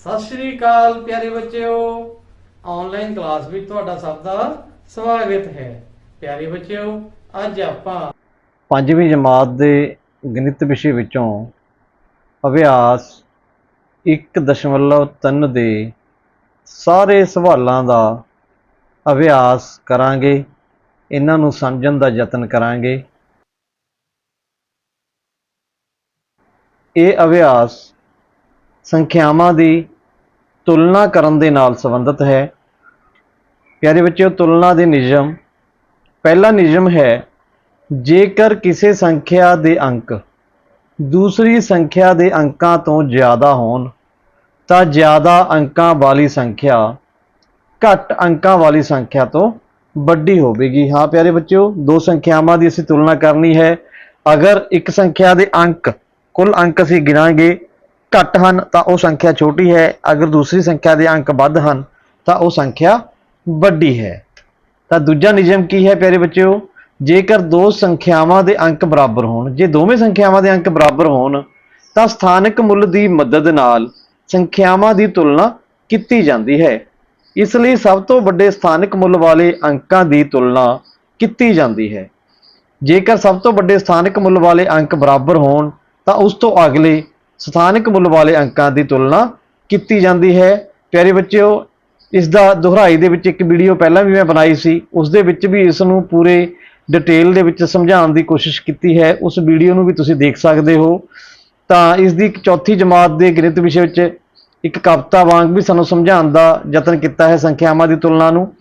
ਸਤਿ ਸ਼੍ਰੀ ਅਕਾਲ ਪਿਆਰੇ ਬੱਚਿਓ। ਆਨਲਾਈਨ ਕਲਾਸ ਵਿੱਚ ਤੁਹਾਡਾ ਸਭ ਦਾ ਸਵਾਗਤ ਹੈ। ਪਿਆਰੇ ਬੱਚਿਓ, ਅੱਜ ਆਪਾਂ ਪੰਜਵੀਂ ਜਮਾਤ ਦੇ ਗਣਿਤ ਵਿਸ਼ੇ ਵਿੱਚੋਂ ਅਭਿਆਸ 1.3 ਦੇ ਸਾਰੇ ਸਵਾਲਾਂ ਦਾ ਅਭਿਆਸ ਕਰਾਂਗੇ। ਇਹਨਾਂ ਨੂੰ ਸਮਝਣ ਦਾ ਯਤਨ ਕਰਾਂਗੇ। ਇਹ ਅਭਿਆਸ ਸੰਖਿਆਵਾਂ ਦੀ ਤੁਲਨਾ ਕਰਨ ਦੇ ਨਾਲ ਸੰਬੰਧਿਤ ਹੈ। ਪਿਆਰੇ ਬੱਚਿਓ, ਤੁਲਨਾ ਦੇ ਨਿਯਮ। ਪਹਿਲਾ ਨਿਯਮ ਹੈ, ਜੇਕਰ ਕਿਸੇ ਸੰਖਿਆ ਦੇ ਅੰਕ ਦੂਸਰੀ ਸੰਖਿਆ ਦੇ ਅੰਕਾਂ ਤੋਂ ਜ਼ਿਆਦਾ ਹੋਣ, ਤਾਂ ਜ਼ਿਆਦਾ ਅੰਕਾਂ ਵਾਲੀ ਸੰਖਿਆ ਘੱਟ ਅੰਕਾਂ ਵਾਲੀ ਸੰਖਿਆ ਤੋਂ ਵੱਡੀ ਹੋਵੇਗੀ। ਹਾਂ ਪਿਆਰੇ ਬੱਚਿਓ, ਦੋ ਸੰਖਿਆਵਾਂ ਦੀ ਅਸੀਂ ਤੁਲਨਾ ਕਰਨੀ ਹੈ। ਅਗਰ ਇੱਕ ਸੰਖਿਆ ਦੇ ਅੰਕ ਕੁੱਲ ਅੰਕ ਅਸੀਂ ਗਿਣਾਂਗੇ, ਘੱਟ ਹਨ ਤਾਂ ਉਹ ਸੰਖਿਆ ਛੋਟੀ ਹੈ, ਅਗਰ ਦੂਸਰੀ ਸੰਖਿਆ ਦੇ ਅੰਕ ਵੱਧ ਹਨ ਤਾਂ ਉਹ ਸੰਖਿਆ ਵੱਡੀ ਹੈ। ਤਾਂ ਦੂਜਾ ਨਿਯਮ ਕੀ ਹੈ ਪਿਆਰੇ ਬੱਚਿਓ? ਜੇਕਰ ਦੋ ਸੰਖਿਆਵਾਂ ਦੇ ਅੰਕ ਬਰਾਬਰ ਹੋਣ, ਜੇ ਦੋਵੇਂ ਸੰਖਿਆਵਾਂ ਦੇ ਅੰਕ ਬਰਾਬਰ ਹੋਣ, ਤਾਂ ਸਥਾਨਕ ਮੁੱਲ ਦੀ ਮਦਦ ਨਾਲ ਸੰਖਿਆਵਾਂ ਦੀ ਤੁਲਨਾ ਕੀਤੀ ਜਾਂਦੀ ਹੈ। ਇਸ ਲਈ ਸਭ ਤੋਂ ਵੱਡੇ ਸਥਾਨਕ ਮੁੱਲ ਵਾਲੇ ਅੰਕਾਂ ਦੀ ਤੁਲਨਾ ਕੀਤੀ ਜਾਂਦੀ ਹੈ। ਜੇਕਰ ਸਭ ਤੋਂ ਵੱਡੇ ਸਥਾਨਕ ਮੁੱਲ ਵਾਲੇ ਅੰਕ ਬਰਾਬਰ ਹੋਣ ਤਾਂ ਉਸ ਤੋਂ ਅਗਲੇ ਸਥਾਨਕ ਮੁੱਲ ਵਾਲੇ ਅੰਕਾਂ ਦੀ ਤੁਲਨਾ ਕੀਤੀ ਜਾਂਦੀ ਹੈ। ਪਿਆਰੇ ਬੱਚਿਓ, ਇਸ ਦਾ ਦੁਹਰਾਈ ਦੇ ਵਿੱਚ ਇੱਕ ਵੀਡੀਓ ਪਹਿਲਾਂ ਵੀ ਮੈਂ ਬਣਾਈ ਸੀ। ਉਸ ਦੇ ਵਿੱਚ ਵੀ ਇਸ ਨੂੰ ਪੂਰੇ ਡਿਟੇਲ ਦੇ ਵਿੱਚ ਸਮਝਾਉਣ ਦੀ ਕੋਸ਼ਿਸ਼ ਕੀਤੀ ਹੈ। ਉਸ ਵੀਡੀਓ ਨੂੰ ਵੀ ਤੁਸੀਂ ਦੇਖ ਸਕਦੇ ਹੋ। ਤਾਂ ਇਸ ਦੀ ਚੌਥੀ ਜਮਾਤ ਦੇ ਗਣਿਤ ਵਿਸ਼ੇ ਵਿੱਚ ਇੱਕ ਕਵਿਤਾ ਵਾਂਗ ਵੀ ਸਾਨੂੰ ਸਮਝਾਉਣ ਦਾ ਯਤਨ ਕੀਤਾ ਹੈ ਸੰਖਿਆਵਾਂ ਦੀ ਤੁਲਨਾ ਨੂੰ,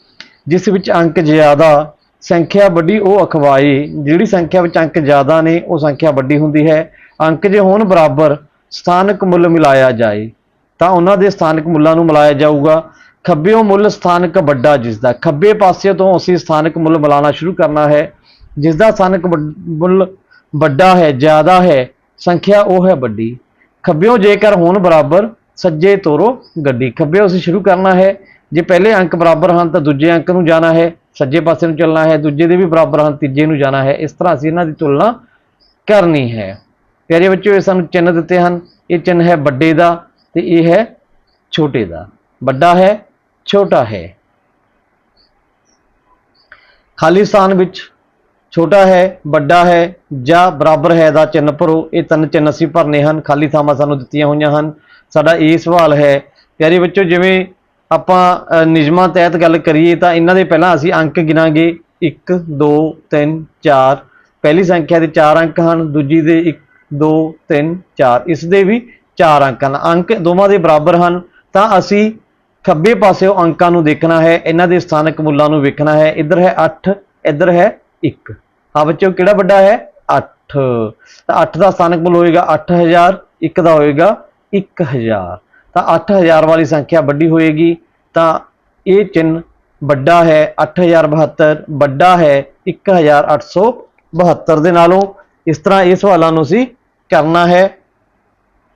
ਜਿਸ ਵਿੱਚ ਅੰਕ ਜ਼ਿਆਦਾ, ਸੰਖਿਆ ਵੱਡੀ ਉਹ ਅਖਵਾਏ, ਜਿਹੜੀ ਸੰਖਿਆ ਵਿੱਚ ਅੰਕ ਜ਼ਿਆਦਾ ਨੇ, ਉਹ ਸੰਖਿਆ ਵੱਡੀ ਹੁੰਦੀ ਹੈ। ਅੰਕ ਜੇ ਹੋਣ ਬਰਾਬਰ ਸਥਾਨਕ ਮੁੱਲ ਮਿਲਾਇਆ ਜਾਏ, ਤਾਂ ਉਹਨਾਂ ਦੇ ਸਥਾਨਕ ਮੁੱਲਾਂ ਨੂੰ ਮਿਲਾਇਆ ਜਾਊਗਾ। ਖੱਬਿਓਂ ਮੁੱਲ ਸਥਾਨਕ ਵੱਡਾ ਜਿਸ ਦਾ ਖੱਬੇ ਪਾਸੇ ਤੋਂ ਅਸੀਂ ਸਥਾਨਕ ਮੁੱਲ ਮਿਲਾਉਣਾ ਸ਼ੁਰੂ ਕਰਨਾ ਹੈ ਜਿਸ ਦਾ ਸਥਾਨਕ ਵੱਡ- ਮੁੱਲ ਵੱਡਾ ਹੈ, ਜ਼ਿਆਦਾ ਹੈ, ਸੰਖਿਆ ਉਹ ਹੈ ਵੱਡੀ। ਖੱਬਿਓਂ ਜੇਕਰ ਹੋਣ ਬਰਾਬਰ, ਸੱਜੇ ਤੋਰੋ ਗੱਡੀ। ਖੱਬਿਓਂ ਅਸੀਂ ਸ਼ੁਰੂ ਕਰਨਾ ਹੈ, ਜੇ ਪਹਿਲੇ ਅੰਕ ਬਰਾਬਰ ਹਨ ਤਾਂ ਦੂਜੇ ਅੰਕ ਨੂੰ ਜਾਣਾ ਹੈ, ਸੱਜੇ ਪਾਸੇ ਨੂੰ ਚੱਲਣਾ ਹੈ, ਦੂਜੇ ਦੇ ਵੀ ਬਰਾਬਰ ਹਨ, ਤੀਜੇ ਨੂੰ ਜਾਣਾ ਹੈ। ਇਸ ਤਰ੍ਹਾਂ ਅਸੀਂ ਇਹਨਾਂ ਦੀ ਤੁਲਨਾ ਕਰਨੀ ਹੈ। ਪਿਆਰੇ ਬੱਚਿਓ, ਇਹ ਸਾਨੂੰ ਚਿੰਨ੍ਹ ਦਿੱਤੇ ਹਨ। ਇਹ ਚਿੰਨ੍ਹ ਹੈ ਵੱਡੇ ਦਾ ਤੇ ਇਹ ਹੈ ਛੋਟੇ ਦਾ। ਵੱਡਾ ਹੈ, ਛੋਟਾ ਹੈ। ਖਾਲਿਸਤਾਨ ਵਿੱਚ ਛੋਟਾ ਹੈ, ਵੱਡਾ ਹੈ ਜਾਂ ਬਰਾਬਰ ਹੈ ਦਾ ਚਿੰਨ੍ਹ ਭਰੋ। ਇਹ ਤਿੰਨ ਚਿੰਨ੍ਹ ਅਸੀਂ ਭਰਨੇ ਹਨ। ਖਾਲੀ ਥਾਵਾਂ ਸਾਨੂੰ ਦਿੱਤੀਆਂ ਹੋਈਆਂ ਹਨ। ਸਾਡਾ ਇਹ ਸਵਾਲ ਹੈ, ਪਿਆਰੇ ਬੱਚੋ ਜਿਵੇਂ ਆਪਾਂ ਨਿਯਮਾਂ ਤਹਿਤ ਗੱਲ ਕਰੀਏ ਤਾਂ ਇਹਨਾਂ ਦੇ ਪਹਿਲਾਂ ਅਸੀਂ ਅੰਕ ਗਿਣਾਂਗੇ। 1 2 3 4 ਪਹਿਲੀ ਸੰਖਿਆ ਦੇ 4 ਅੰਕ ਹਨ, ਦੂਜੀ ਦੇ 1 2 3 4 ਇਸ ਦੇ ਵੀ 4 ਅੰਕ ਹਨ। ਅੰਕ ਦੋਵਾਂ ਦੇ ਬਰਾਬਰ ਹਨ, ਤਾਂ ਅਸੀਂ ਖੱਬੇ ਪਾਸਿਓਂ ਅੰਕਾਂ ਨੂੰ ਦੇਖਣਾ ਹੈ, ਇਹਨਾਂ ਦੇ ਸਥਾਨਕ ਮੁੱਲਾਂ ਨੂੰ ਵੇਖਣਾ ਹੈ। ਇੱਧਰ ਹੈ 8 ਇੱਧਰ ਹੈ 1 ਆ ਬੱਚਿਓ, ਕਿਹੜਾ ਵੱਡਾ ਹੈ? 8 ਤਾਂ 8 ਦਾ ਸਥਾਨਕ ਮੁੱਲ ਹੋਏਗਾ 8000 1 ਦਾ ਹੋਏਗਾ 1000 ਤਾਂ 8000 ਵਾਲੀ ਸੰਖਿਆ ਵੱਡੀ ਹੋਏਗੀ, ਤਾਂ ਇਹ ਚਿੰਨ ਵੱਡਾ ਹੈ 8072 ਵੱਡਾ ਹੈ 1872 ਦੇ ਨਾਲੋਂ। ਇਸ ਤਰ੍ਹਾਂ ਇਹ ਸਵਾਲਾਂ ਨੂੰ ਅਸੀਂ ਕਰਨਾ ਹੈ।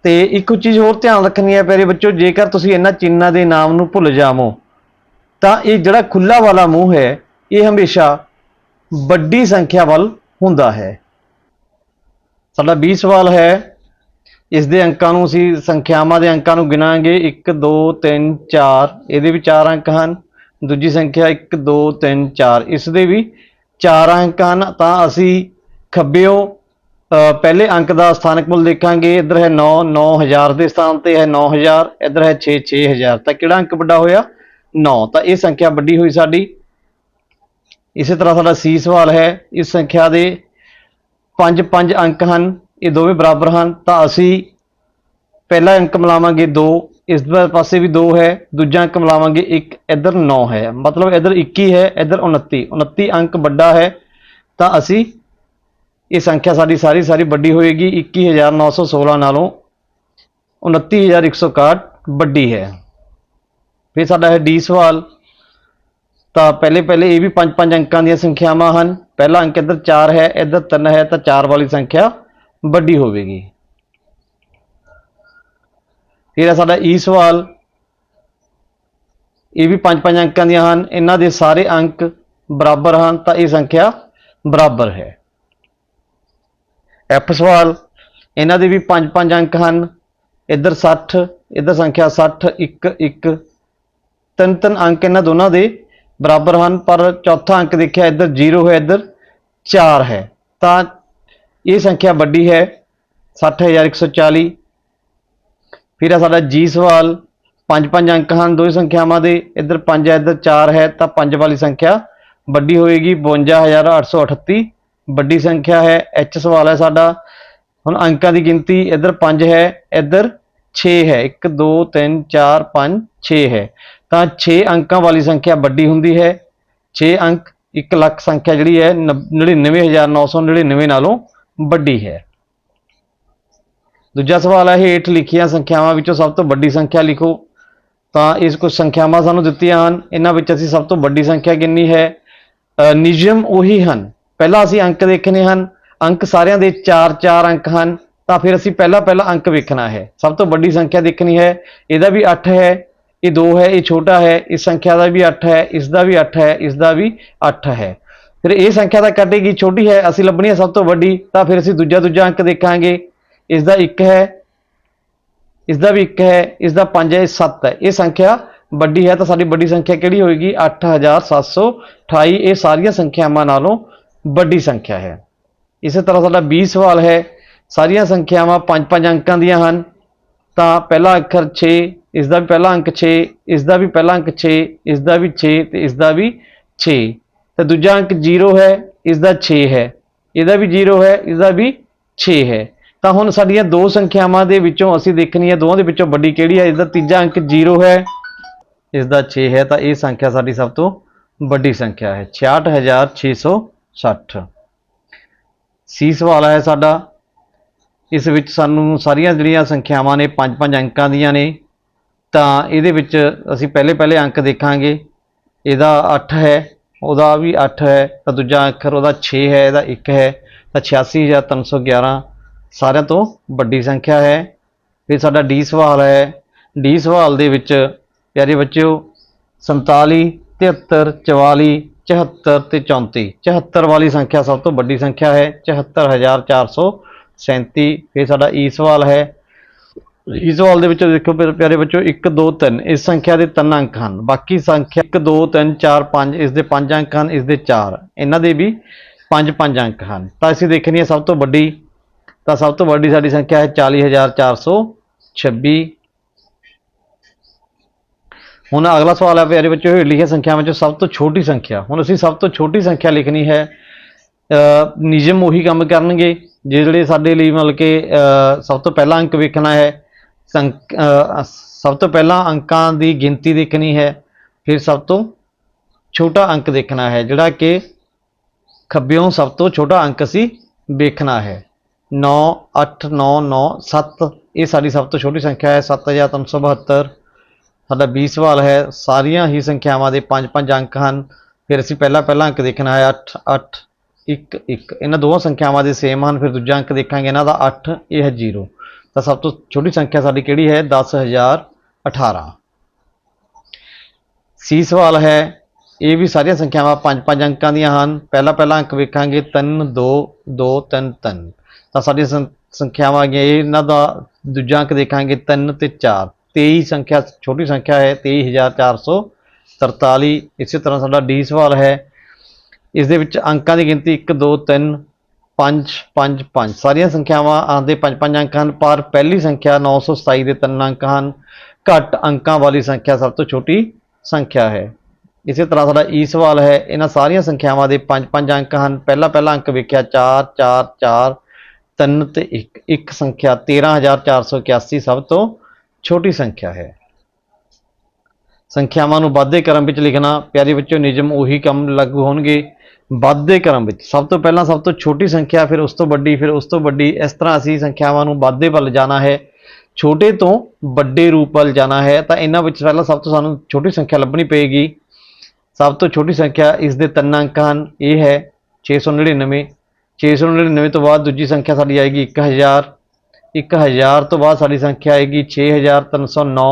ਤੇ ਇੱਕ ਚੀਜ਼ ਹੋਰ ਧਿਆਨ ਰੱਖਣੀ ਹੈ ਪਿਆਰੇ ਬੱਚੋ ਜੇਕਰ ਤੁਸੀਂ ਇਹਨਾਂ ਚਿੰਨਾਂ ਦੇ ਨਾਮ ਨੂੰ ਭੁੱਲ ਜਾਵੋ, ਤਾਂ ਇਹ ਜਿਹੜਾ ਖੁੱਲਾ ਵਾਲਾ ਮੂੰਹ ਹੈ, ਇਹ ਹਮੇਸ਼ਾ ਵੱਡੀ ਸੰਖਿਆ ਵੱਲ ਹੁੰਦਾ ਹੈ। ਸਾਡਾ 20 ਸਵਾਲ ਹੈ, ਇਸ ਦੇ ਅੰਕਾਂ ਨੂੰ ਅਸੀਂ ਸੰਖਿਆਵਾਂ ਦੇ ਅੰਕਾਂ ਨੂੰ ਗਿਣਾਂਗੇ। 1 2 3 4 ਇਹਦੇ ਵੀ 4 ਅੰਕ ਹਨ। ਦੂਜੀ ਸੰਖਿਆ 1 2 3 4 ਇਸ ਦੇ ਵੀ 4 ਅੰਕ ਹਨ। ਤਾਂ ਅਸੀਂ ਖੱਬਿਓਂ ਪਹਿਲੇ ਅੰਕ ਦਾ ਸਥਾਨਕ ਮੁੱਲ ਦੇਖਾਂਗੇ। ਇੱਧਰ ਹੈ 9 9000 ਦੇ ਸਥਾਨ ਤੇ ਹੈ 9000 ਇੱਧਰ ਹੈ 6 6000 ਤਾਂ ਕਿਹੜਾ ਅੰਕ ਵੱਡਾ ਹੋਇਆ? 9 ਤਾਂ ਇਹ ਸੰਖਿਆ ਵੱਡੀ ਹੋਈ ਸਾਡੀ। ਇਸੇ ਤਰ੍ਹਾਂ ਸਾਡਾ ਸੀ ਸਵਾਲ ਹੈ। ਇਸ ਸੰਖਿਆ ਦੇ ਪੰਜ ਪੰਜ ਅੰਕ ਹਨ। ਇਹ ਦੋਵੇਂ ਬਰਾਬਰ ਹਨ। ਤਾਂ ਅਸੀਂ ਪਹਿਲਾ ਅੰਕ ਮਿਲਾਵਾਂਗੇ 2 ਇਸ ਪਾਸੇ ਵੀ 2 ਹੈ। ਦੂਜਾ ਅੰਕ ਮਿਲਾਵਾਂਗੇ 1 ਇੱਧਰ 9 ਹੈ। ਮਤਲਬ ਇੱਧਰ 21 ਹੈ, ਇੱਧਰ 29 29 ਅੰਕ ਵੱਡਾ ਹੈ। ਤਾਂ ਅਸੀਂ ਇਹ ਸੰਖਿਆ ਸਾਡੀ ਸਾਰੀ ਸਾਰੀ ਵੱਡੀ ਹੋਏਗੀ। 21916 ਨਾਲੋਂ 29161 ਵੱਡੀ ਹੈ। ਫਿਰ ਸਾਡਾ ਹੈ ਡੀ ਸਵਾਲ, ਤਾਂ ਪਹਿਲੇ ਪਹਿਲੇ ਇਹ ਵੀ ਪੰਜ ਪੰਜ ਅੰਕਾਂ ਦੀਆਂ ਸੰਖਿਆਵਾਂ ਹਨ। ਪਹਿਲਾ ਅੰਕ ਇੱਧਰ 4 ਹੈ, ਇੱਧਰ 3 ਹੈ, ਤਾਂ 4 ਵਾਲੀ ਸੰਖਿਆ ਵੱਡੀ ਹੋਵੇਗੀ। ਫਿਰ ਹੈ ਸਾਡਾ ਈ ਸਵਾਲ, ਇਹ ਵੀ ਪੰਜ ਪੰਜ ਅੰਕਾਂ ਦੀਆਂ ਹਨ। ਇਹਨਾਂ ਦੇ ਸਾਰੇ ਅੰਕ ਬਰਾਬਰ ਹਨ, ਤਾਂ ਇਹ ਸੰਖਿਆ ਬਰਾਬਰ ਹੈ। ਐਫ ਸਵਾਲ, ਇਹਨਾਂ ਦੇ ਵੀ 5-5 ਅੰਕ ਹਨ। ਇੱਧਰ 60 ਇੱਧਰ ਸੰਖਿਆ 60 1 1 ਤਿੰਨ ਤਿੰਨ ਅੰਕ ਇਹਨਾਂ ਦੋਨਾਂ ਦੇ ਬਰਾਬਰ ਹਨ, ਪਰ ਚੌਥਾ ਅੰਕ ਦੇਖਿਆ ਇੱਧਰ 0 ਹੈ, ਇੱਧਰ 4 ਹੈ। ਤਾਂ ਇਹ ਸੰਖਿਆ ਵੱਡੀ ਹੈ 60140 ਫਿਰ ਆ ਸਾਡਾ ਜੀ ਸਵਾਲ, ਪੰਜ ਪੰਜ ਅੰਕ ਹਨ ਦੋ ਸੰਖਿਆਵਾਂ ਦੇ, ਇੱਧਰ 5 ਹੈ, ਇੱਧਰ 4 ਹੈ, ਤਾਂ 5 ਵਾਲੀ ਸੰਖਿਆ ਵੱਡੀ ਹੋਏਗੀ 52838 ਵੱਡੀ ਸੰਖਿਆ ਹੈ ਐਚ ਸਵਾਲ ਹੈ ਸਾਡਾ। ਹੁਣ ਅੰਕਾਂ ਦੀ ਗਿਣਤੀ ਇੱਧਰ 5 ਹੈ, ਇੱਧਰ 6 ਹੈ। 1 2 3 4 5 6 ਹੈ। ਤਾਂ 6 ਅੰਕਾਂ ਵਾਲੀ ਸੰਖਿਆ ਵੱਡੀ ਹੁੰਦੀ ਹੈ। 6 ਅੰਕ 1 ਲੱਖ ਸੰਖਿਆ ਜਿਹੜੀ ਹੈ 99999 ਨਾਲੋਂ ਵੱਡੀ ਹੈ। ਦੂਜਾ ਸਵਾਲ ਹੈ, ਹੇਠ ਲਿਖੀਆਂ ਸੰਖਿਆਵਾਂ ਵਿੱਚੋਂ ਸਭ ਤੋਂ ਵੱਡੀ ਸੰਖਿਆ ਲਿਖੋ। ਤਾਂ ਇਸ ਕੁਝ ਸੰਖਿਆਵਾਂ ਸਾਨੂੰ ਦਿੱਤੀਆਂ ਹਨ। ਇਹਨਾਂ ਵਿੱਚ ਅਸੀਂ ਸਭ ਤੋਂ ਵੱਡੀ ਸੰਖਿਆ ਕਿੰਨੀ ਹੈ? ਨਿਯਮ ਉਹੀ ਹਨ। ਪਹਿਲਾਂ ਅਸੀਂ ਅੰਕ ਦੇਖਣੇ ਹਨ, ਅੰਕ ਸਾਰਿਆਂ ਦੇ 4-4 ਅੰਕ ਹਨ, ਤਾਂ ਫਿਰ ਅਸੀਂ ਪਹਿਲਾ ਪਹਿਲਾ ਅੰਕ ਵੇਖਣਾ ਹੈ। ਸਭ ਤੋਂ ਵੱਡੀ ਸੰਖਿਆ ਦੇਖਣੀ ਹੈ, ਇਹਦਾ ਵੀ 8 ਹੈ, ਇਹ 2 ਹੈ, ਇਹ ਛੋਟਾ ਹੈ, ਇਸ ਸੰਖਿਆ ਦਾ ਵੀ 8 ਹੈ, ਇਸ ਦਾ ਵੀ 8 ਹੈ, ਇਸ ਦਾ ਵੀ 8 ਹੈ। ਫਿਰ ਇਹ ਸੰਖਿਆ ਤਾਂ ਕੱਟੇਗੀ ਛੋਟੀ ਹੈ, ਅਸੀਂ ਲੱਭਣੀ ਹੈ ਸਭ ਤੋਂ ਵੱਡੀ, ਤਾਂ ਫਿਰ ਅਸੀਂ ਦੂਜਾ ਦੂਜਾ ਅੰਕ ਦੇਖਾਂਗੇ। ਇਸ ਦਾ 1 ਹੈ, ਇਸ ਦਾ ਵੀ 1 ਹੈ, ਇਸ ਦਾ 5 ਹੈ, ਇਹ 7 ਹੈ। ਇਹ ਸੰਖਿਆ ਵੱਡੀ ਹੈ, ਤਾਂ ਸਾਡੀ ਵੱਡੀ ਸੰਖਿਆ ਕਿਹੜੀ ਹੋਏਗੀ? 8728 ਇਹ ਸਾਰੀਆਂ ਸੰਖਿਆਵਾਂ ਨਾਲੋਂ ਵੱਡੀ ਸੰਖਿਆ ਹੈ। ਇਸੇ ਤਰ੍ਹਾਂ ਸਾਡਾ 20 ਸਵਾਲ ਹੈ, ਸਾਰੀਆਂ ਸੰਖਿਆਵਾਂ 5-5 ਅੰਕਾਂ ਦੀਆਂ ਹਨ। ਤਾਂ ਪਹਿਲਾ ਅੱਖਰ 6 ਇਸ ਦਾ ਵੀ ਪਹਿਲਾ ਅੰਕ 6 ਇਸ ਦਾ ਵੀ ਪਹਿਲਾ ਅੰਕ 6 ਇਸ ਦਾ ਵੀ 6 ਤੇ ਇਸ ਦਾ ਵੀ 6 ਤੇ ਦੂਜਾ ਅੰਕ 0 ਹੈ, ਇਸ ਦਾ 6 ਹੈ। ਇਹਦਾ ਵੀ 0 ਹੈ, ਇਸ ਦਾ ਵੀ 6 ਹੈ। ਤਾਂ ਹੁਣ ਸਾਡੀਆਂ ਦੋ ਸੰਖਿਆਵਾਂ ਦੇ ਵਿੱਚੋਂ ਅਸੀਂ ਦੇਖਣੀ ਹੈ, ਦੋਵਾਂ ਦੇ ਵਿੱਚੋਂ ਵੱਡੀ ਕਿਹੜੀ ਹੈ? ਇਸ ਦਾ ਤੀਜਾ ਅੰਕ 0 ਹੈ, ਇਸ ਦਾ 6 ਹੈ। ਤਾਂ ਇਹ ਸੰਖਿਆ ਸਾਡੀ ਸਭ ਤੋਂ ਵੱਡੀ ਸੰਖਿਆ ਹੈ। 66660 ਸੀ ਸਵਾਲ ਹੈ ਸਾਡਾ, ਇਸ ਵਿੱਚ ਸਾਨੂੰ ਸਾਰੀਆਂ ਜਿਹੜੀਆਂ ਸੰਖਿਆਵਾਂ ਨੇ 5-5 ਅੰਕਾਂ ਦੀਆਂ ਨੇ, ਤਾਂ ਇਹਦੇ ਵਿੱਚ ਅਸੀਂ ਪਹਿਲੇ ਪਹਿਲੇ ਅੰਕ ਦੇਖਾਂਗੇ। ਇਹਦਾ 8 ਹੈ, ਉਹਦਾ ਵੀ 8 ਹੈ, ਤਾਂ ਦੂਜਾ ਅੱਖਰ ਉਹਦਾ 6 ਹੈ, ਇਹਦਾ 1 ਹੈ, ਤਾਂ 86311 ਸਾਰਿਆਂ ਤੋਂ ਵੱਡੀ ਸੰਖਿਆ ਹੈ। ਫਿਰ ਸਾਡਾ ਡੀ ਸਵਾਲ ਹੈ, ਡੀ ਸਵਾਲ ਦੇ ਵਿੱਚ ਪਿਆਰੇ ਬੱਚਿਓ 47 73 44 74 ਤੇ 34 74 ਵਾਲੀ ਸੰਖਿਆ ਸਭ ਤੋਂ ਵੱਡੀ ਸੰਖਿਆ ਹੈ। 74437 ਫਿਰ ਸਾਡਾ ਈ ਸਵਾਲ ਹੈ। ਈ ਸਵਾਲ ਦੇ ਵਿੱਚ ਦੇਖੋ ਪਿਆਰੇ ਪਿਆਰੇ ਬੱਚਿਓ 1 2 3 ਇਸ ਸੰਖਿਆ ਦੇ ਤਿੰਨ ਅੰਕ ਹਨ। ਬਾਕੀ ਸੰਖਿਆ 1 2 3 4 5 ਇਸ ਦੇ ਪੰਜ ਅੰਕ ਹਨ, ਇਸ ਦੇ ਚਾਰ। ਇਹਨਾਂ ਦੇ ਵੀ 5 5 ਅੰਕ ਹਨ। ਤਾਂ ਅਸੀਂ ਦੇਖਣੀ ਹੈ ਸਭ ਤੋਂ ਵੱਡੀ, ਤਾਂ ਸਭ ਤੋਂ ਵੱਡੀ ਸਾਡੀ ਸੰਖਿਆ ਹੈ 40426 ਹੁਣ ਅਗਲਾ ਸਵਾਲ ਹੈ ਪਿਆਰੇ ਬੱਚਿਓ ਹੇਠ ਲਿਖੇ ਸੰਖਿਆਵਾਂ ਵਿੱਚੋਂ ਸਭ ਤੋਂ ਛੋਟੀ ਸੰਖਿਆ। ਹੁਣ ਅਸੀਂ ਸਭ ਤੋਂ ਛੋਟੀ ਸੰਖਿਆ ਲਿਖਣੀ ਹੈ ਨਿਯਮ ਉਹੀ ਕੰਮ ਕਰਨਗੇ, ਜਿਹੜੇ ਸਾਡੇ ਲਈ ਮਤਲਬ ਕਿ ਸਭ ਤੋਂ ਪਹਿਲਾਂ ਅੰਕ ਵੇਖਣਾ ਹੈ ਸੰਕ- ਸਭ ਤੋਂ ਪਹਿਲਾਂ ਅੰਕਾਂ ਦੀ ਗਿਣਤੀ ਦੇਖਣੀ ਹੈ, ਫਿਰ ਸਭ ਤੋਂ ਛੋਟਾ ਅੰਕ ਦੇਖਣਾ ਹੈ, ਜਿਹੜਾ ਕਿ ਖੱਬਿਓਂ ਸਭ ਤੋਂ ਛੋਟਾ ਅੰਕ ਅਸੀਂ ਵੇਖਣਾ ਹੈ। 9 8 9 9 7 ਇਹ ਸਾਡੀ ਸਭ ਤੋਂ ਛੋਟੀ ਸੰਖਿਆ ਹੈ 7372 ਸਾਡਾ 20 ਸਵਾਲ ਹੈ, ਸਾਰੀਆਂ ਹੀ ਸੰਖਿਆਵਾਂ ਦੇ 5-5 ਅੰਕ ਹਨ। ਫਿਰ ਅਸੀਂ ਪਹਿਲਾ ਪਹਿਲਾ ਅੰਕ ਦੇਖਣਾ ਹੈ 8 8 1 1 ਇਹਨਾਂ ਦੋਵਾਂ ਸੰਖਿਆਵਾਂ ਦੇ ਸੇਮ ਹਨ, ਫਿਰ ਦੂਜਾ ਅੰਕ ਦੇਖਾਂਗੇ, ਇਹਨਾਂ ਦਾ 8 ਇਹ ਹੈ 0 ਤਾਂ ਸਭ ਤੋਂ ਛੋਟੀ ਸੰਖਿਆ ਸਾਡੀ ਕਿਹੜੀ ਹੈ? 10018 ਸੀ ਸਵਾਲ ਹੈ, ਇਹ ਵੀ ਸਾਰੀਆਂ ਸੰਖਿਆਵਾਂ 5-5 ਅੰਕਾਂ ਦੀਆਂ ਹਨ। ਪਹਿਲਾ ਪਹਿਲਾ ਅੰਕ ਵੇਖਾਂਗੇ 3 2 2 3 3 ਤਾਂ ਸਾਡੀਆਂ ਸੰਖਿਆਵਾਂ ਆ ਗਈਆਂ ਇਹਨਾਂ ਦਾ ਦੂਜਾ ਅੰਕ ਦੇਖਾਂਗੇ 3 ਤੇ 4 23 ਸੰਖਿਆ, ਛੋਟੀ ਸੰਖਿਆ ਹੈ 23443 ਇਸੇ ਤਰ੍ਹਾਂ ਸਾਡਾ ਡੀ ਸਵਾਲ ਹੈ। ਇਸ ਦੇ ਵਿੱਚ ਅੰਕਾਂ ਦੀ ਗਿਣਤੀ 1 2 3 5 5 5 ਸਾਰੀਆਂ ਸੰਖਿਆਵਾਂ ਆਉਂਦੇ 5 5 ਅੰਕ ਹਨ, ਪਰ ਪਹਿਲੀ ਸੰਖਿਆ 927 ਦੇ ਤਿੰਨ ਅੰਕ ਹਨ। ਘੱਟ ਅੰਕਾਂ ਵਾਲੀ ਸੰਖਿਆ ਸਭ ਤੋਂ ਛੋਟੀ ਸੰਖਿਆ ਹੈ। ਇਸੇ ਤਰ੍ਹਾਂ ਸਾਡਾ ਈ ਸਵਾਲ ਹੈ, ਇਹਨਾਂ ਸਾਰੀਆਂ ਸੰਖਿਆਵਾਂ ਦੇ 5 5 ਅੰਕ ਹਨ। ਪਹਿਲਾ ਪਹਿਲਾ ਅੰਕ ਵੇਖਿਆ 4 4 4 3 ਤੇ 1 ਇੱਕ ਸੰਖਿਆ 13481 ਸਭ ਤੋਂ ਛੋਟੀ ਸੰਖਿਆ ਹੈ। ਸੰਖਿਆਵਾਂ ਨੂੰ ਵਾਧੇ ਕ੍ਰਮ ਵਿੱਚ ਲਿਖਣਾ ਪਿਆਰੇ ਬੱਚਿਓ, ਨਿਯਮ ਉਹੀ ਕੰਮ ਲਾਗੂ ਹੋਣਗੇ। ਵਾਧੇ ਕ੍ਰਮ ਵਿੱਚ ਸਭ ਤੋਂ ਪਹਿਲਾਂ ਸਭ ਤੋਂ ਛੋਟੀ ਸੰਖਿਆ, ਫਿਰ ਉਸ ਤੋਂ ਵੱਡੀ, ਫਿਰ ਉਸ ਤੋਂ ਵੱਡੀ। ਇਸ ਤਰ੍ਹਾਂ ਅਸੀਂ ਸੰਖਿਆਵਾਂ ਨੂੰ ਵਾਧੇ ਵੱਲ ਜਾਣਾ ਹੈ। ਛੋਟੇ ਤੋਂ ਵੱਡੇ ਰੂਪ ਵੱਲ ਜਾਣਾ ਹੈ ਤਾਂ ਇਹਨਾਂ ਵਿੱਚ ਪਹਿਲਾਂ ਸਭ ਤੋਂ ਸਾਨੂੰ ਛੋਟੀ ਸੰਖਿਆ ਲੱਭਣੀ ਪਏਗੀ। ਸਭ ਤੋਂ ਛੋਟੀ ਸੰਖਿਆ ਇਸ ਦੇ ਤਿੰਨ ਅੰਕ ਹਨ। ਇਹ ਹੈ 699 699 ਤੋਂ ਬਾਅਦ ਦੂਜੀ ਸੰਖਿਆ ਸਾਡੀ ਆਏਗੀ 1000 1000 ਤੋਂ ਬਾਅਦ ਸਾਡੀ ਸੰਖਿਆ ਆਏਗੀ 6309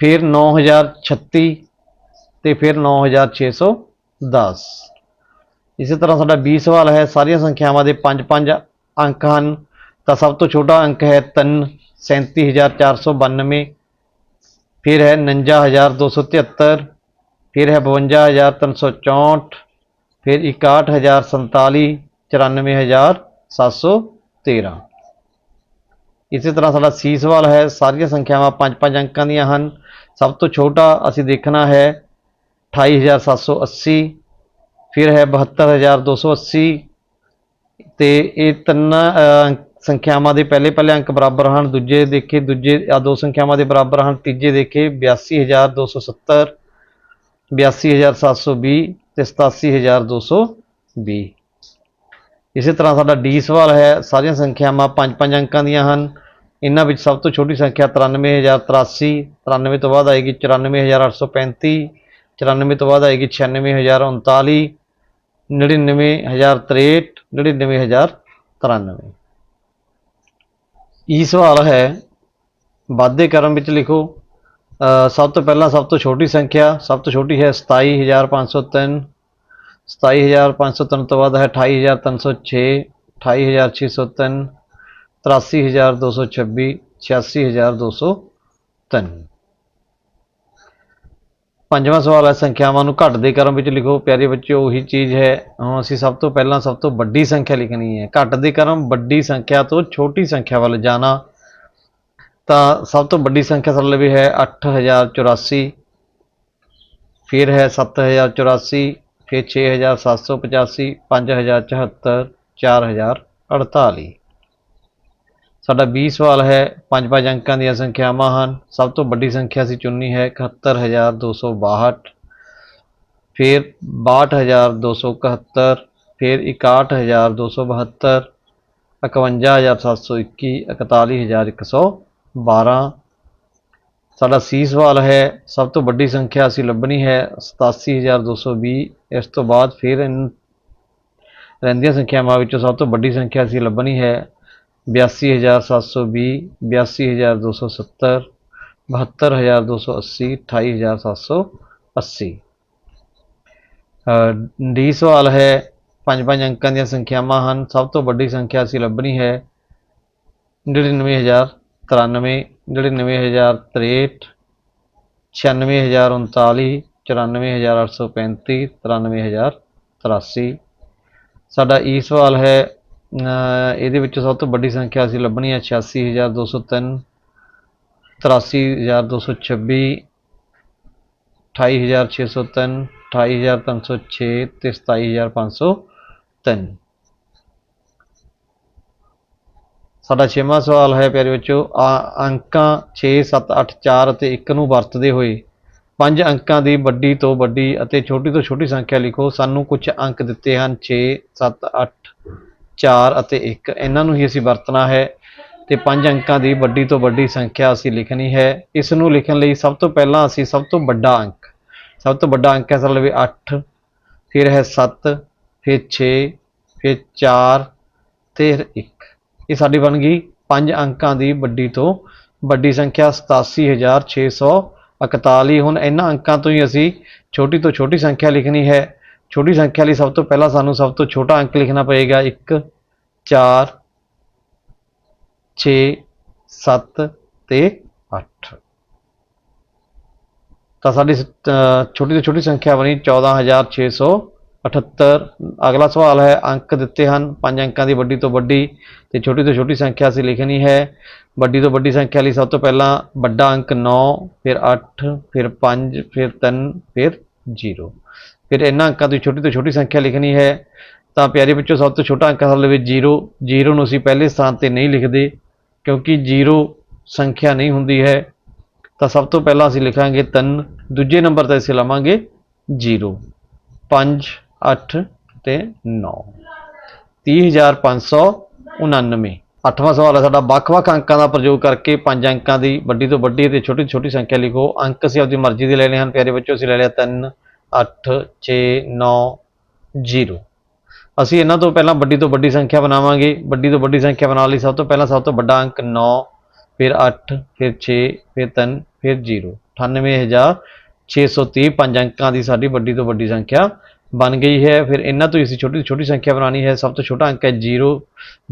ਫਿਰ 9036 ਤੇ ਫਿਰ 9610 ਇਸੇ ਤਰ੍ਹਾਂ ਸਾਡਾ 20 ਸਵਾਲ ਹੈ, ਸਾਰੀਆਂ ਸੰਖਿਆਵਾਂ ਦੇ 5 5 ਅੰਕ ਹਨ। ਤਾਂ ਸਭ ਤੋਂ ਛੋਟਾ ਅੰਕ ਹੈ 3 37492 ਫਿਰ ਹੈ 49273 ਫਿਰ ਹੈ 52364 ਫਿਰ 61047 94713 ਇਸੇ ਤਰ੍ਹਾਂ ਸਾਡਾ ਸੀ ਸਵਾਲ ਹੈ ਸਾਰੀਆਂ ਸੰਖਿਆਵਾਂ 5-5 ਅੰਕਾਂ ਦੀਆਂ ਹਨ। ਸਭ ਤੋਂ ਛੋਟਾ ਅਸੀਂ ਦੇਖਣਾ ਹੈ 28780 ਫਿਰ ਹੈ 72280 ਤੇ ਇਹ ਤਿੰਨ ਅਹ, ਸੰਖਿਆਵਾਂ ਦੇ ਪਹਿਲੇ ਪਹਿਲੇ ਅੰਕ ਬਰਾਬਰ ਹਨ। ਦੂਜੇ ਦੇਖੇ ਦੂਜੇ ਆ ਦੋ ਸੰਖਿਆਵਾਂ ਦੇ ਬਰਾਬਰ ਹਨ। ਤੀਜੇ ਦੇਖੇ 82270 82720 ਤੇ 87220 ਇਸੇ ਤਰ੍ਹਾਂ ਸਾਡਾ ਡੀ ਸਵਾਲ ਹੈ, ਸਾਰੀਆਂ ਸੰਖਿਆਵਾਂ 5-5 ਅੰਕਾਂ ਦੀਆਂ ਹਨ। ਇਹਨਾਂ ਵਿੱਚ ਸਭ ਤੋਂ ਛੋਟੀ ਸੰਖਿਆ 93083 93 ਤੋਂ ਬਾਅਦ ਆਏਗੀ 94835 94 ਤੋਂ ਬਾਅਦ ਆਏਗੀ 96039 99063 99093 ਇਹ ਸਵਾਲ ਹੈ, ਵਾਧੇ ਕਰਮ ਵਿੱਚ ਲਿਖੋ। ਸਭ ਤੋਂ ਪਹਿਲਾਂ ਸਭ ਤੋਂ ਛੋਟੀ ਸੰਖਿਆ, ਸਭ ਤੋਂ ਛੋਟੀ ਹੈ 27503 27503 ਤੋਂ ਬਾਅਦ ਹੈ 28306 28603 83226 86203 ਪੰਜਵਾਂ ਸਵਾਲ ਹੈ, ਸੰਖਿਆਵਾਂ ਨੂੰ ਘੱਟ ਦੇ ਕਰਮ ਵਿੱਚ ਲਿਖੋ। ਪਿਆਰੇ ਬੱਚਿਓ, ਉਹੀ ਚੀਜ਼ ਹੈ। ਹੁਣ ਅਸੀਂ ਸਭ ਤੋਂ ਪਹਿਲਾਂ ਸਭ ਤੋਂ ਵੱਡੀ ਸੰਖਿਆ ਲਿਖਣੀ ਹੈ। ਘੱਟ ਦੇ ਕਰਮ, ਵੱਡੀ ਸੰਖਿਆ ਤੋਂ ਛੋਟੀ ਸੰਖਿਆ ਵੱਲ ਜਾਣਾ। ਤਾਂ ਸਭ ਤੋਂ ਵੱਡੀ ਸੰਖਿਆ ਸਾਡੇ ਲਈ ਹੈ 8084 ਫਿਰ ਹੈ 7084 ਫਿਰ 6785 5074 4048 ਸਾਡਾ 20 ਸਵਾਲ ਹੈ ਪੰਜ ਪੰਜ ਅੰਕਾਂ ਦੀਆਂ ਸੰਖਿਆਵਾਂ ਹਨ ਸਭ ਤੋਂ ਵੱਡੀ ਸੰਖਿਆ ਅਸੀਂ ਚੁਣਨੀ ਹੈ 71262 ਫਿਰ 62271 ਫਿਰ 61272 51721 41112 ਸਾਡਾ ਸੀ ਸਵਾਲ ਹੈ, ਸਭ ਤੋਂ ਵੱਡੀ ਸੰਖਿਆ ਅਸੀਂ ਲੱਭਣੀ ਹੈ 87220 ਇਸ ਤੋਂ ਬਾਅਦ ਫਿਰ ਇਨ- ਰਹਿੰਦੀਆਂ ਸੰਖਿਆਵਾਂ ਵਿੱਚੋਂ ਸਭ ਤੋਂ ਵੱਡੀ ਸੰਖਿਆ ਅਸੀਂ ਲੱਭਣੀ ਹੈ 82720 82270 72280 28780 ਡੀ ਸਵਾਲ ਹੈ, ਪੰਜ ਪੰਜ ਅੰਕਾਂ ਦੀਆਂ ਸੰਖਿਆਵਾਂ ਹਨ, ਸਭ ਤੋਂ ਵੱਡੀ ਸੰਖਿਆ ਅਸੀਂ ਲੱਭਣੀ ਹੈ 99093 99063 96039 94835 93083 ਸਾਡਾ ਈ ਸਵਾਲ ਹੈ ਇਹਦੇ ਵਿੱਚ ਸਭ ਤੋਂ ਵੱਡੀ ਸੰਖਿਆ ਅਸੀਂ ਲੱਭਣੀ ਹੈ 86203 83226 28603 28306 ਤੇ 27503 ਸਾਡਾ ਛੇਵਾਂ ਸਵਾਲ ਹੈ ਪਿਆਰੇ ਬੱਚਿਓ, ਆ- ਅੰਕਾਂ 6 7 8 4 ਅਤੇ 1 ਨੂੰ ਵਰਤਦੇ ਹੋਏ ਪੰਜ ਅੰਕਾਂ ਦੀ ਵੱਡੀ ਤੋਂ ਵੱਡੀ ਅਤੇ ਛੋਟੀ ਤੋਂ ਛੋਟੀ ਸੰਖਿਆ ਲਿਖੋ। ਸਾਨੂੰ ਕੁਝ ਅੰਕ ਦਿੱਤੇ ਹਨ 6 7 8 4 ਅਤੇ 1 ਇਹਨਾਂ ਨੂੰ ਹੀ ਅਸੀਂ ਵਰਤਣਾ ਹੈ ਤੇ ਪੰਜ ਅੰਕਾਂ ਦੀ ਵੱਡੀ ਤੋਂ ਵੱਡੀ ਸੰਖਿਆ ਅਸੀਂ ਲਿਖਣੀ ਹੈ। ਇਸ ਨੂੰ ਲਿਖਣ ਲਈ ਸਭ ਤੋਂ ਪਹਿਲਾਂ ਅਸੀਂ ਸਭ ਤੋਂ ਵੱਡਾ ਅੰਕ, ਸਭ ਤੋਂ ਵੱਡਾ ਅੰਕ ਹੈ ਸਾਡੇ ਲਈ 8 ਫਿਰ ਹੈ 7 ਫਿਰ 6 ਫਿਰ 4 ਤੇ 1 ਇਹ ਸਾਡੀ ਬਣ ਗਈ ਪੰਜ ਅੰਕਾਂ ਦੀ ਵੱਡੀ ਤੋਂ ਵੱਡੀ ਸੰਖਿਆ 87641 ਹੁਣ ਇਹਨਾਂ ਅੰਕਾਂ ਤੋਂ ਹੀ ਅਸੀਂ ਛੋਟੀ ਤੋਂ ਛੋਟੀ ਸੰਖਿਆ ਲਿਖਣੀ ਹੈ। ਛੋਟੀ ਸੰਖਿਆ ਲਈ ਸਭ ਤੋਂ ਪਹਿਲਾਂ ਸਾਨੂੰ ਸਭ ਤੋਂ ਛੋਟਾ ਅੰਕ ਲਿਖਣਾ ਪਏਗਾ। 1 4 6 7 ਤੇ 8 ਤਾਂ ਸਾਡੀ ਸ- ਛੋਟੀ ਤੋਂ ਛੋਟੀ ਸੰਖਿਆ ਬਣੀ 14678 ਅਗਲਾ ਸਵਾਲ ਹੈ, ਅੰਕ ਦਿੱਤੇ ਹਨ। ਪੰਜ ਅੰਕਾਂ ਦੀ ਵੱਡੀ ਤੋਂ ਵੱਡੀ ਤੇ ਛੋਟੀ ਤੋਂ ਛੋਟੀ ਸੰਖਿਆ ਅਸੀਂ ਲਿਖਣੀ ਹੈ। ਵੱਡੀ ਤੋਂ ਵੱਡੀ ਸੰਖਿਆ ਲਈ ਸਭ ਤੋਂ ਪਹਿਲਾਂ ਵੱਡਾ ਅੰਕ 9 ਫਿਰ 8 ਫਿਰ 5 ਫਿਰ 3 ਫਿਰ 0 ਫਿਰ ਇਹਨਾਂ ਅੰਕਾਂ ਦੀ ਛੋਟੀ ਤੋਂ ਛੋਟੀ ਸੰਖਿਆ ਲਿਖਣੀ ਹੈ। ਤਾਂ ਪਿਆਰੇ ਵਿੱਚੋਂ ਸਭ ਤੋਂ ਛੋਟਾ ਅੰਕ ਸਾਡੇ ਵਿੱਚ 0 0 ਨੂੰ ਅਸੀਂ ਪਹਿਲੇ ਸਥਾਨ ਤੇ ਨਹੀਂ ਲਿਖਦੇ, ਕਿਉਂਕਿ 0 ਸੰਖਿਆ ਨਹੀਂ ਹੁੰਦੀ ਹੈ। ਤਾਂ ਸਭ ਤੋਂ ਪਹਿਲਾਂ ਅਸੀਂ ਲਿਖਾਂਗੇ 3 ਦੂਜੇ ਨੰਬਰ ਤੇ ਅਸੀਂ ਲਵਾਂਗੇ 0 5 8 ਤੇ 9 30599 ਅੱਠਵਾਂ ਸਵਾਲ ਹੈ ਸਾਡਾ, ਵੱਖ-ਵੱਖ ਅੰਕਾਂ ਦਾ ਪ੍ਰਯੋਗ ਕਰਕੇ ਪੰਜ ਅੰਕਾਂ ਦੀ ਵੱਡੀ ਤੋਂ ਵੱਡੀ ਤੇ ਛੋਟੀ ਤੋਂ ਛੋਟੀ ਸੰਖਿਆ ਲਿਖੋ। ਅੰਕ ਅਸੀਂ ਆਪਦੀ ਮਰਜ਼ੀ ਦੇ ਲੈਣੇ ਹਨ, ਪਿਆਰੇ ਬੱਚੋ ਅਸੀਂ ਲੈ ਲਿਆ 3 8 6 9 0 ਅਸੀਂ ਇਹਨਾਂ ਤੋਂ ਪਹਿਲਾਂ ਵੱਡੀ ਤੋਂ ਵੱਡੀ ਸੰਖਿਆ ਬਣਾਵਾਂਗੇ। ਵੱਡੀ ਤੋਂ ਵੱਡੀ ਸੰਖਿਆ ਬਣਾਉਣ ਲਈ, ਸਭ ਤੋਂ ਪਹਿਲਾਂ ਸਭ ਤੋਂ ਵੱਡਾ ਅੰਕ 9 ਫਿਰ 8 ਫਿਰ 6 ਫਿਰ 3 ਫਿਰ 0 98630 ਪੰਜ ਅੰਕਾਂ ਦੀ ਸਾਡੀ ਵੱਡੀ ਤੋਂ ਵੱਡੀ ਸੰਖਿਆ ਬਣ ਗਈ ਹੈ, ਫਿਰ ਇਹਨਾਂ ਤੋਂ ਹੀ ਅਸੀਂ ਛੋਟੀ ਤੋਂ ਛੋਟੀ ਸੰਖਿਆ ਬਣਾਉਣੀ ਹੈ। ਸਭ ਤੋਂ ਛੋਟਾ ਅੰਕ ਹੈ 0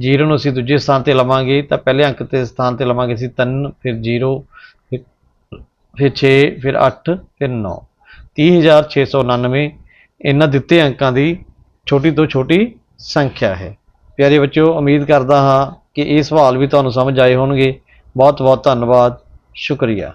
0 ਨੂੰ ਅਸੀਂ ਦੂਜੇ ਸਥਾਨ ਤੇ ਲਵਾਂਗੇ, ਤਾਂ ਪਹਿਲੇ ਅੰਕ ਤੇ ਸਥਾਨ ਤੇ ਲਵਾਂਗੇ ਅਸੀਂ 3 ਫਿਰ 0 ਫਿਰ ਫਿਰ 6 ਫਿਰ 8 ਫਿਰ 9 30699 ਇਹਨਾਂ ਦਿੱਤੇ ਅੰਕਾਂ ਦੀ ਛੋਟੀ ਤੋਂ ਛੋਟੀ ਸੰਖਿਆ ਹੈ। ਪਿਆਰੇ ਬੱਚਿਓ, ਉਮੀਦ ਕਰਦਾ ਹਾਂ ਕਿ ਇਹ ਸਵਾਲ ਵੀ ਤੁਹਾਨੂੰ ਸਮਝ ਆਏ ਹੋਣਗੇ। ਬਹੁਤ ਬਹੁਤ ਧੰਨਵਾਦ। ਸ਼ੁਕਰੀਆ।